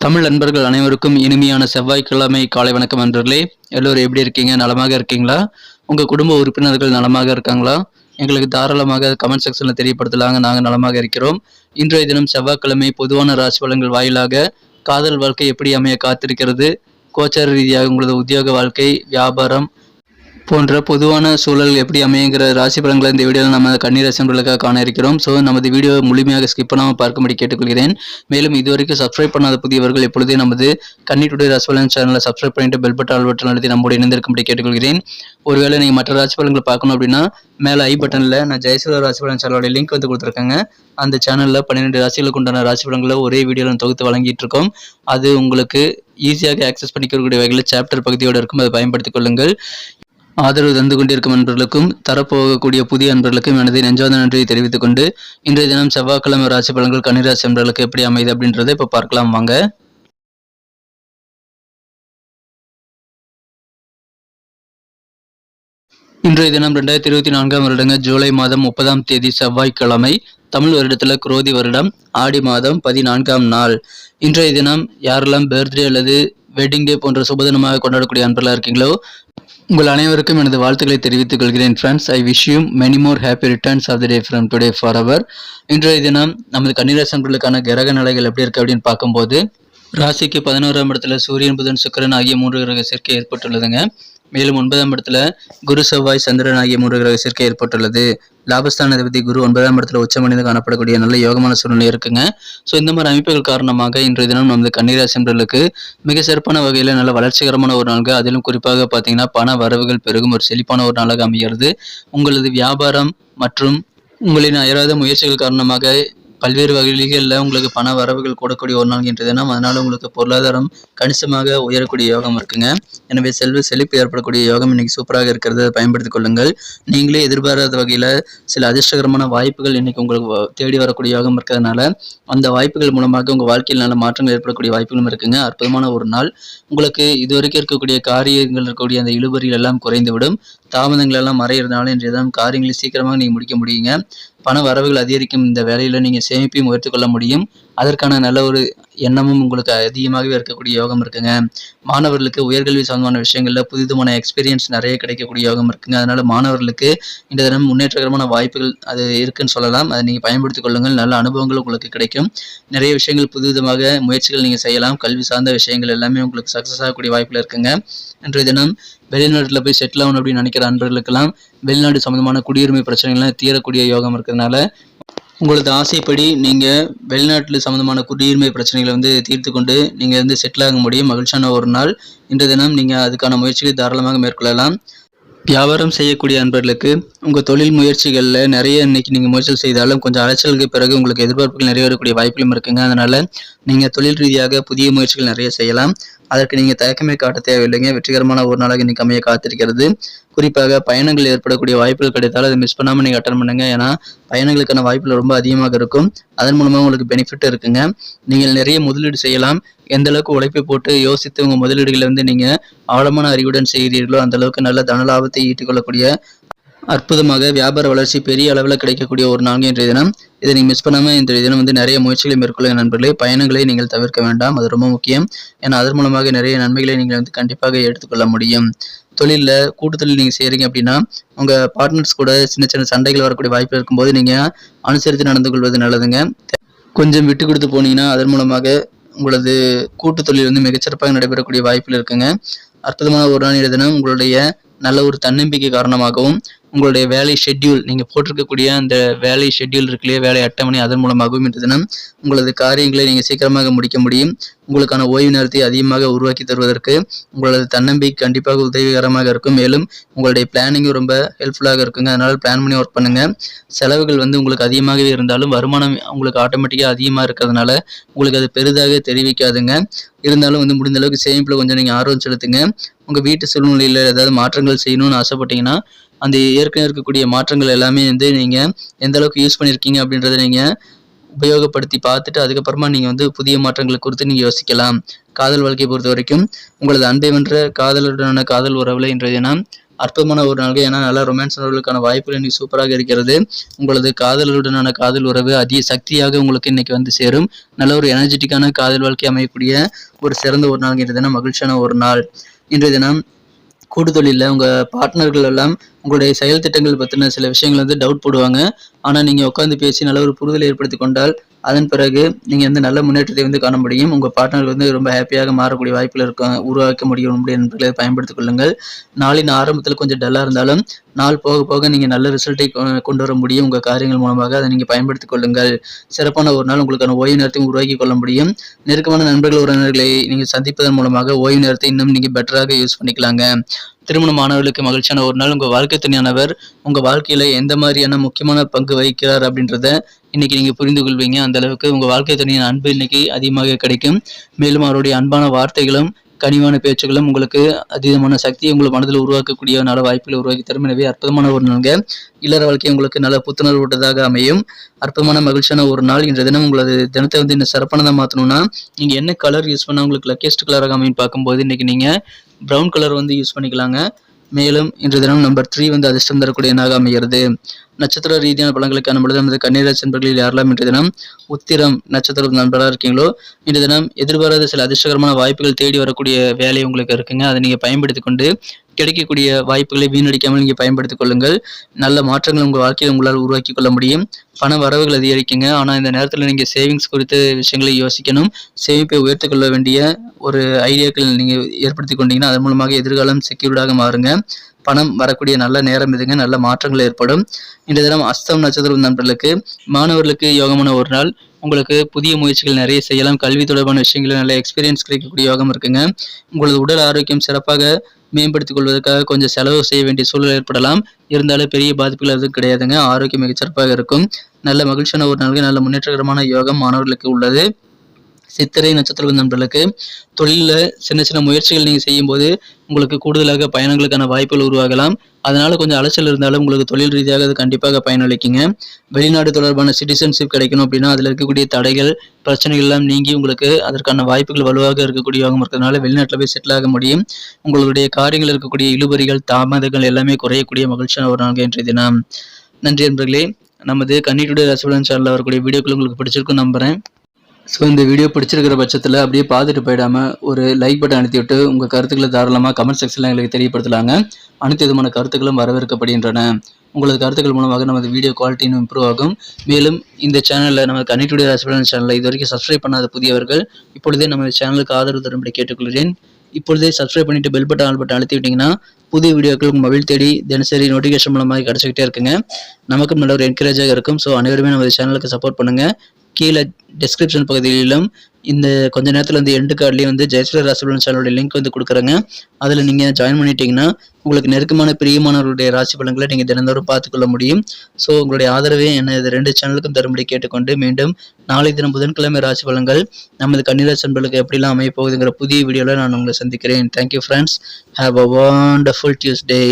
தமிழ் நண்பர்கள் அனைவருக்கும் இனிமையான செவ்வாய்க்கிழமை காலை வணக்கம் நண்பர்களே. எல்லோரும் எப்படி இருக்கீங்க? நலமாக இருக்கீங்களா? உங்கள் குடும்ப உறுப்பினர்கள் நலமாக இருக்காங்களா? எங்களுக்கு தாராளமாக கமெண்ட் செக்ஷனில் தெரியப்படுத்தலாங்க. நாங்கள் நலமாக இருக்கிறோம். இன்றைய தினம் செவ்வாய்க்கிழமை பொதுவான ராசி பலன்கள் வாயிலாக காதல் வாழ்க்கை எப்படி அமைய காத்திருக்கிறது? கோச்சார ரீதியாக உங்களது உத்தியோக வாழ்க்கை வியாபாரம் போன்ற பொதுவான சூழல் எப்படி அமையுங்கிற ராசி பலன்களை இந்த வீடியோவில் நம்ம கண்ணீர் அசம்பிளுக்காக காண இருக்கிறோம். ஸோ நமது வீடியோ முழுமையாக ஸ்கிப் பண்ணாமல் பார்க்கும்படி கேட்டுக்கொள்கிறேன். மேலும் இதுவரைக்கும் சப்ஸ்கிரைப் பண்ணாத புதியவர்கள் எப்பொழுதே நமது கண்ணீட்டுடைய டுடே ராசி பலன் சேனலை சப்ஸ்கிரைப் பண்ணிட்டு பெல் பட்டன் பட்டன் அழுத்தி நம்மோடு இணைந்திருக்கும்படி கேட்டுக்கொள்கிறேன். ஒருவேளை நீங்கள் மற்ற ராசி பலன்களை பார்க்கணும் அப்படின்னா மேலே ஐ பட்டனில் நான் ஜெயசூர ராசி பலன் சேனலோட லிங்க் வந்து கொடுத்துருக்காங்க. அந்த சேனலில் பன்னிரெண்டு ராசிகளுக்கு உண்டான ராசி பலன்களை ஒரே வீடியோவில் தொகுத்து வழங்கிட்டு இருக்கோம். அது உங்களுக்கு ஈஸியாக ஆக்சஸ் பண்ணிக்கக்கூடிய வகையில் சாப்டர் பகுதியோடு இருக்கும். அதை பயன்படுத்திக் கொள்ளுங்கள். ஆதரவு தந்து கொண்டிருக்கும் நண்பர்களுக்கும் தரப்போகக்கூடிய புதிய அன்பர்களுக்கும் எனது நெஞ்சாத நன்றியை தெரிவித்துக் கொண்டு இன்றைய தினம் செவ்வாய்க்கிழமை ராசி பலன்கள் கன்னிராசி அன்பர்களுக்கு எப்படி அமைது அப்படின்றத இப்போ பார்க்கலாம் வாங்க. இன்றைய தினம் ரெண்டாயிரத்தி இருபத்தி நான்காம் வருடங்க ஜூலை மாதம் முப்பதாம் தேதி செவ்வாய்க்கிழமை தமிழ் வருடத்தில் குரோதி வருடம் ஆடி மாதம் பதினான்காம் நாள். இன்றைய தினம் யாரெல்லாம் பர்த்டே அல்லது வெட்டிங் டே போன்ற சுபதினமாக கொண்டாடக்கூடிய அன்பர்களாக இருக்கீங்களோ உங்கள் அனைவருக்கும் எனது வாழ்த்துக்களை தெரிவித்துக் கொள்கிறேன் friends I wish you many more happy returns of the day from today for our இன்றைய தினம் நமது கன்னிராசன்களுக்கான கிரக நிலைகள் எப்படி இருக்கு அப்படின்னு பார்க்கும்போது ராசிக்கு பதினோராம் இடத்துல சூரியன் புதன் சுக்கரன் ஆகிய மூன்று கிரக சேர்க்கை ஏற்பட்டுள்ளதுங்க. மேலும் ஒன்பதாம் இடத்துல குரு செவ்வாய் சந்திரன் ஆகிய மூன்று கிரக சேர்க்கை ஏற்பட்டுள்ளது. லாபஸ்தான அதிபதி குரு ஒன்பதாம் இடத்துல உச்சமணிந்து காணப்படக்கூடிய நல்ல யோகமான சூழ்நிலை இருக்குங்க. ஸோ இந்த மாதிரி அமைப்புகள் காரணமாக இன்றைய தினம் நமது கன்னிராசி என்பவர்களுக்கு மிக சிறப்பான வகையில் நல்ல வளர்ச்சிகரமான ஒரு நாள்கள் அதிலும் குறிப்பாக பார்த்தீங்கன்னா பண வரவுகள் பெருகும் ஒரு செழிப்பான ஒரு நாளாக அமைகிறது. உங்களது வியாபாரம் மற்றும் உங்களின் அயராத முயற்சிகள் காரணமாக பல்வேறு வகைகளில் உங்களுக்கு பண வரவுகள் கூடக்கூடிய ஒரு நாள் இன்றைய தினம். அதனால் உங்களுக்கு பொருளாதாரம் கணிசமாக உயரக்கூடிய யோகம் இருக்குங்க. எனவே செல்வ செழிப்பு ஏற்படக்கூடிய யோகம் இன்னைக்கு சூப்பராக இருக்கிறத. பயன்படுத்திக் கொள்ளுங்கள். நீங்களே எதிர்பாராத வகையில் சில அதிர்ஷ்டகரமான வாய்ப்புகள் இன்னைக்கு உங்களுக்கு தேடி வரக்கூடிய யோகம் இருக்கிறதுனால அந்த வாய்ப்புகள் மூலமாக உங்கள் வாழ்க்கையில் நல்ல மாற்றங்கள் ஏற்படக்கூடிய வாய்ப்புகளும் இருக்குங்க. அற்புதமான ஒரு நாள். உங்களுக்கு இதுவரைக்கும் இருக்கக்கூடிய காரியங்கள் இருக்கக்கூடிய அந்த இழுபறிகள் எல்லாம் குறைந்துவிடும். தாமதங்கள் எல்லாம் மறையிறதுனால இன்றைய தினம் காரியங்களை சீக்கிரமாக நீங்கள் முடிக்க முடியுங்க. பண வரவுகள் அதிகரிக்கும் இந்த வேலையில் நீங்கள் சேமிப்பையும் உயர்த்திக் கொள்ள முடியும். அதற்கான நல்ல ஒரு எண்ணமும் உங்களுக்கு அதிகமாகவே இருக்கக்கூடிய யோகம் இருக்குங்க. மாணவர்களுக்கு உயர்கல்வி சம்பந்தமான விஷயங்களில் புதுவிதமான எக்ஸ்பீரியன்ஸ் நிறைய கிடைக்கக்கூடிய யோகம் இருக்குங்க. அதனால மாணவர்களுக்கு இந்த தினம் முன்னேற்றகரமான வாய்ப்புகள் அது இருக்குன்னு சொல்லலாம். அதை நீங்கள் பயன்படுத்திக் கொள்ளுங்கள். நல்ல அனுபவங்கள் உங்களுக்கு கிடைக்கும். நிறைய விஷயங்கள் புதுவிதமாக முயற்சிகள் நீங்கள் செய்யலாம். கல்வி சார்ந்த விஷயங்கள் எல்லாமே உங்களுக்கு சக்ஸஸ் ஆகக்கூடிய வாய்ப்பில் இருக்குங்க. இன்றைய தினம் வெளிநாட்டில் போய் செட்டில் ஆகணும் அப்படின்னு நினைக்கிற அன்பர்களுக்கெல்லாம் வெளிநாடு சம்பந்தமான குடியுரிமை பிரச்சனைகள்லாம் தீரக்கூடிய யோகம் இருக்கிறதுனால உங்களது ஆசைப்படி நீங்கள் வெளிநாட்டில் சம்மந்தமான குடியுரிமை பிரச்சனைகளை வந்து தீர்த்து கொண்டு நீங்கள் வந்து செட்டில் ஆக முடியும். மகிழ்ச்சியான ஒரு நாள். இன்று தினம் நீங்கள் அதுக்கான முயற்சிகளை தாராளமாக மேற்கொள்ளலாம். வியாபாரம் செய்யக்கூடிய அன்பர்களுக்கு உங்கள் தொழில் முயற்சிகளில் நிறைய இன்னைக்கு நீங்கள் முயற்சிகள் செய்தாலும் கொஞ்சம் அலைச்சலுக்கு பிறகு உங்களுக்கு எதிர்பார்ப்புகள் நிறைவேறக்கூடிய வாய்ப்புகளும் இருக்குங்க. அதனால் நீங்கள் தொழில் ரீதியாக புதிய முயற்சிகள் நிறைய செய்யலாம். அதற்கு நீங்கள் தயக்கமே காட்ட தேவையில்லைங்க. வெற்றிகரமான ஒரு நாளாக இன்னைக்கு அமைய காத்திருக்கிறது. குறிப்பாக பயணங்கள் ஏற்படக்கூடிய வாய்ப்புகள் கிடைத்தால் அதை மிஸ் பண்ணாமல் நீங்கள் அட்டன் பண்ணுங்க. ஏன்னா பயணங்களுக்கான வாய்ப்புகள் ரொம்ப அதிகமாக இருக்கும். அதன் மூலமாக உங்களுக்கு பெனிஃபிட் இருக்குங்க. நீங்கள் நிறைய முதலீடு செய்யலாம். எந்த அளவுக்கு உழைப்பை போட்டு யோசித்து உங்கள் முதலீடுகளை வந்து நீங்கள் ஆழமான அறிவுடன் செய்கிறீர்களோ அந்த அளவுக்கு நல்ல தன லாபத்தை ஈட்டிக்கொள்ளக்கூடிய அற்புதமாக வியாபார வளர்ச்சி பெரிய அளவில் கிடைக்கக்கூடிய ஒரு நாள் இன்றைய தினம். இதை நீங்கள் மிஸ் பண்ணாமல் இன்றைய தினம் வந்து நிறைய முயற்சிகளை மேற்கொள்ள நண்பர்களே பயணங்களை நீங்கள் தவிர்க்க வேண்டாம். அது ரொம்ப முக்கியம். ஏன்னா அதன் மூலமாக நிறைய நன்மைகளை நீங்கள் வந்து கண்டிப்பாக எடுத்துக்கொள்ள முடியும். தொழிலில் கூட்டத்தில் நீங்கள் செய்கிறீங்க அப்படின்னா உங்கள் பார்ட்னர்ஸ் கூட சின்ன சின்ன சண்டைகள் வரக்கூடிய வாய்ப்பு இருக்கும்போது நீங்கள் அனுசரித்து நடந்து கொள்வது நல்லதுங்க. கொஞ்சம் விட்டு கொடுத்து போனீங்கன்னா அதன் மூலமாக உங்களது கூட்டு தொழில் வந்து மிகச்சிறப்பாக நடைபெறக்கூடிய வாய்ப்பில் இருக்குங்க. அற்புதமான ஒரு நாள் இன்றைய தினம் உங்களுடைய நல்ல ஒரு தன்னம்பிக்கை காரணமாகவும் உங்களுடைய வேலை ஷெட்யூல் நீங்கள் போட்டிருக்கக்கூடிய அந்த வேலை ஷெட்யூல் இருக்கு இல்லையா வேலை அட்டவணை அதன் மூலமாகவும் இன்று தினம் உங்களது காரியங்களை நீங்கள் சீக்கிரமாக முடிக்க முடியும். உங்களுக்கான ஓய்வு நேரத்தை அதிகமாக உருவாக்கி தருவதற்கு உங்களது தன்னம்பிக்கை கண்டிப்பாக உதவிகரமாக இருக்கும். மேலும் உங்களுடைய பிளானிங்கும் ரொம்ப ஹெல்ப்ஃபுல்லாக இருக்குங்க. அதனால் பிளான் பண்ணி ஒர்க் பண்ணுங்க. செலவுகள் வந்து உங்களுக்கு அதிகமாகவே இருந்தாலும் வருமானம் உங்களுக்கு ஆட்டோமேட்டிக்காக அதிகமாக இருக்கிறதுனால உங்களுக்கு அது பெரிதாக தெரிவிக்காதுங்க. இருந்தாலும் வந்து முடிந்த அளவுக்கு சேமிப்பில் கொஞ்சம் நீங்கள் ஆர்வம் செலுத்துங்க. உங்கள் வீட்டு சூழ்நிலையில் ஏதாவது மாற்றங்கள் செய்யணும்னு ஆசைப்பட்டீங்கன்னா அந்த ஏற்கனவே இருக்கக்கூடிய மாற்றங்கள் எல்லாமே வந்து நீங்கள் எந்த அளவுக்கு யூஸ் பண்ணியிருக்கீங்க அப்படின்றத நீங்கள் உபயோகப்படுத்தி பார்த்துட்டு அதுக்கப்புறமா நீங்கள் வந்து புதிய மாற்றங்களை குறித்து நீங்கள் யோசிக்கலாம். காதல் வாழ்க்கையை பொறுத்த வரைக்கும் உங்களது அன்பை வென்ற காதலுடனான காதல் உறவில் இன்றைய தினம் அற்புதமான ஒரு நாள்கள். ஏன்னா நல்லா ரொமான்ஸ் உறவுகளுக்கான வாய்ப்புகள் இன்னைக்கு சூப்பராக இருக்கிறது. உங்களது காதலருடனான காதல் உறவு அதிக சக்தியாக உங்களுக்கு இன்னைக்கு வந்து சேரும். நல்ல ஒரு எனர்ஜெட்டிக்கான காதல் வாழ்க்கை அமையக்கூடிய ஒரு சிறந்த ஒரு நாள் இன்றைய தினம் மகிழ்ச்சியான ஒரு நாள். இன்றைய தினம் கூடுதொழிலில் உங்கள் பார்ட்னர்கள் எல்லாம் உங்களுடைய செயல் திட்டங்கள் பற்றின சில விஷயங்கள் வந்து டவுட் போடுவாங்க. ஆனால் நீங்கள் உட்காந்து பேசி நல்ல ஒரு புரிதலை ஏற்படுத்தி கொண்டால் அதன் பிறகு நீங்கள் வந்து நல்ல முன்னேற்றத்தை வந்து காண முடியும். உங்கள் பார்ட்னர் வந்து ரொம்ப ஹாப்பியாக மாறக்கூடிய வாய்ப்பில் இருக்கும் உருவாக்க முடியும் அப்படி என்பதை பயன்படுத்திக் கொள்ளுங்கள். நாளின் ஆரம்பத்தில் கொஞ்சம் டல்லாக இருந்தாலும் நாள் போக போக நீங்கள் நல்ல ரிசல்ட்டை கொண்டு வர முடியும். உங்கள் காரியங்கள் மூலமாக அதை நீங்கள் பயன்படுத்திக் கொள்ளுங்கள். சிறப்பான ஒரு நாள் உங்களுக்கான ஓய்வு நேரத்தையும் உருவாக்கி கொள்ள முடியும். நெருக்கமான நண்பர்கள் உறவினர்களை நீங்கள் சந்திப்பதன் மூலமாக ஓய்வு நேரத்தை இன்னும் நீங்கள் பெட்டராக யூஸ் பண்ணிக்கலாங்க. திருமணமானவர்களுக்கு மகிழ்ச்சியான ஒரு நாள். உங்கள் வாழ்க்கை துணையானவர் உங்கள் வாழ்க்கையில் எந்த மாதிரியான முக்கியமான பங்கு வகிக்கிறார் அப்படின்றத இன்னைக்கு நீங்கள் புரிந்து கொள்வீங்க. அந்த அளவுக்கு உங்கள் வாழ்க்கை துணையின் அன்பு இன்னைக்கு அதிகமாக கிடைக்கும். மேலும் அவருடைய அன்பான வார்த்தைகளும் கனிவான பேச்சுகளும் உங்களுக்கு அதீதமான சக்தியை உங்கள் மனதில் உருவாக்கக்கூடிய நல்ல வாய்ப்புகளை உருவாக்கி தரும். எனவே அற்புதமான ஒரு நாள்ங்க இல்லற வாழ்க்கை உங்களுக்கு நல்ல புத்துணர்வு விட்டதாக அமையும். அற்புதமான மகிழ்ச்சியான ஒரு நாள். இன்றைய தினம் உங்களது தினத்தை வந்து இன்னும் சிறப்பானதாக மாற்றணும்னா நீங்கள் என்ன கலர் யூஸ் பண்ணால் உங்களுக்கு லக்கியஸ்ட் கலராக அமையும் பார்க்கும்போது இன்னைக்கு நீங்கள் ப்ரௌன் கலர் வந்து யூஸ் பண்ணிக்கலாங்க. மேலும் இன்று தினம் நம்பர் த்ரீ வந்து அதிர்ஷ்டம் தரக்கூடிய எண்ணாக அமைகிறது. நட்சத்திர ரீதியான பலன்களை காணும்பொழுது நமது கன்னிராசி நண்பர்களில் யாரெல்லாம் இன்று தினம் உத்திரம் நட்சத்திர நண்பராக இருக்கீங்களோ இன்று தினம் எதிர்பாராத சில அதிர்ஷ்டகரமான வாய்ப்புகள் தேடி வரக்கூடிய வேலை உங்களுக்கு இருக்குங்க. அதை நீங்கள் பயன்படுத்தி கொண்டு கிடைக்கக்கூடிய வாய்ப்புகளை வீணடிக்காமல் நீங்கள் பயன்படுத்திக் கொள்ளுங்கள். நல்ல மாற்றங்கள் உங்கள் வாழ்க்கையில் உங்களால் உருவாக்கி கொள்ள முடியும். பண வரவுகள் அதிகரிக்குங்க. ஆனால் இந்த நேரத்தில் நீங்கள் சேவிங்ஸ் குறித்த விஷயங்களை யோசிக்கணும். சேமிப்பை உயர்த்தி கொள்ள வேண்டிய ஒரு ஐடியாக்கள் நீங்கள் ஏற்படுத்தி கொண்டீங்கன்னா அதன் மூலமாக எதிர்காலம் செக்யூர்டாக மாறுங்க. பணம் வரக்கூடிய நல்ல நேரம் இதுங்க. நல்ல மாற்றங்கள் ஏற்படும். இந்த தினம் அஸ்தம் நட்சத்திரம் நண்பர்களுக்கு மாணவர்களுக்கு யோகமான ஒரு நாள். உங்களுக்கு புதிய முயற்சிகள் நிறைய செய்யலாம். கல்வி தொடர்பான விஷயங்களில் நல்ல எக்ஸ்பீரியன்ஸ் கிடைக்கக்கூடிய யோகம் இருக்குங்க. உங்களது உடல் ஆரோக்கியம் சிறப்பாக மேம்படுத்திக் கொள்வதற்காக கொஞ்சம் செலவு செய்ய வேண்டிய சூழல் ஏற்படலாம். இருந்தாலும் பெரிய பாதிப்புகள் எதுவும் கிடையாதுங்க. ஆரோக்கியம் மிகச்சிறப்பாக இருக்கும். நல்ல மகிழ்ச்சியான ஒரு நாளுக்கு நல்ல முன்னேற்றகரமான யோகம் மாணவர்களுக்கு உள்ளது. சித்திரை நட்சத்திர நண்பர்களுக்கு தொழிலில் சின்ன சின்ன முயற்சிகள் நீங்கள் செய்யும்போது உங்களுக்கு கூடுதலாக பயணங்களுக்கான வாய்ப்புகள் உருவாகலாம். அதனால் கொஞ்சம் அலைச்சல் இருந்தாலும் உங்களுக்கு தொழில் ரீதியாக அது கண்டிப்பாக பயனளிக்குங்க. வெளிநாடு தொடர்பான சிட்டிசன்ஷிப் கிடைக்கணும் அப்படின்னா அதில் இருக்கக்கூடிய தடைகள் பிரச்சனைகள் எல்லாம் நீங்கி உங்களுக்கு அதற்கான வாய்ப்புகள் வலுவாக இருக்கக்கூடியவாகவும் இருக்கிறதுனால வெளிநாட்டில் போய் செட்டில் ஆக முடியும். உங்களுடைய காரியங்கள் இருக்கக்கூடிய இழுபறிகள் தாமதங்கள் எல்லாமே குறையக்கூடிய மகிழ்ச்சியான ஒரு நாள் இன்றைய தினம். நன்றி நண்பர்களே. நமது கன்னிட்டுடைய ரசபலன் சேனலில் வரக்கூடிய வீடியோக்கள் உங்களுக்கு பிடிச்சிருக்கும் நம்புகிறேன் ஸோ இந்த வீடியோ பிடிச்சிருக்கிற பட்சத்தில் அப்படியே பார்த்துட்டு போயிடாமல் ஒரு லைக் பட்டன் அனுத்தி விட்டு உங்கள் கருத்துக்களை தாராளமாக கமெண்ட் செக்ஷனில் எங்களுக்கு தெரியப்படுத்தலாங்க. அனைத்து விதமான கருத்துக்களும் வரவேற்கப்படுகின்றன. உங்களது கருத்துக்கள் மூலமாக நமது வீடியோ குவாலிட்டியும் இம்ப்ரூவ் ஆகும். மேலும் இந்த சேனலில் நமக்கு கனெக்டுடைய ராசிபலன் சேனலில் இது வரைக்கும் சப்ஸ்கிரைப் பண்ணாத புதியவர்கள் இப்பொழுதே நம்ம சேனலுக்கு ஆதரவு தரும்படி கேட்டுக்கொள்கிறேன். இப்பொழுதே சப்ஸ்கிரைப் பண்ணிட்டு பெல் பட்டன் ஆல் பட்டன் அழுத்தி விட்டிங்கன்னா புதிய வீடியோக்கள் உங்கள் மொபைல் தேடி தினசரி நோட்டிஃபிகேஷன் மூலமாக கிடச்சிக்கிட்டே இருக்குங்க. நமக்கும் நல்ல ஒரு என்கரேஜாக இருக்கும். ஸோ அனைவருமே நமது சேனலுக்கு சப்போர்ட் பண்ணுங்கள் கீழே டிஸ்கிரிப்ஷன் பகுதியிலும் இந்த கொஞ்ச நேரத்தில் வந்து எண்டு கார்ட்லேயும் வந்து ஜெயஸ்வர ராசிபலன் சேனலோட லிங்க் வந்து கொடுக்குறேங்க. அதில் நீங்கள் ஜாயின் பண்ணிட்டீங்கன்னா உங்களுக்கு நெருக்கமான பிரியமானவர்களுடைய ராசி பலன்களை நீங்கள் தினந்தோறும் பார்த்துக்கொள்ள முடியும். ஸோ உங்களுடைய ஆதரவே என்ன இது ரெண்டு சேனலுக்கும் தரும்படி கேட்டுக்கொண்டு மீண்டும் நாளை தினம் புதன்கிழமை ராசி பலன்கள் நமது கன்னிராசி நண்பர்களுக்கு எப்படிலாம் அமைய போகுதுங்கிற புதிய வீடியோவில் நான் உங்களை சந்திக்கிறேன். Thank you friends have a wonderful Tuesday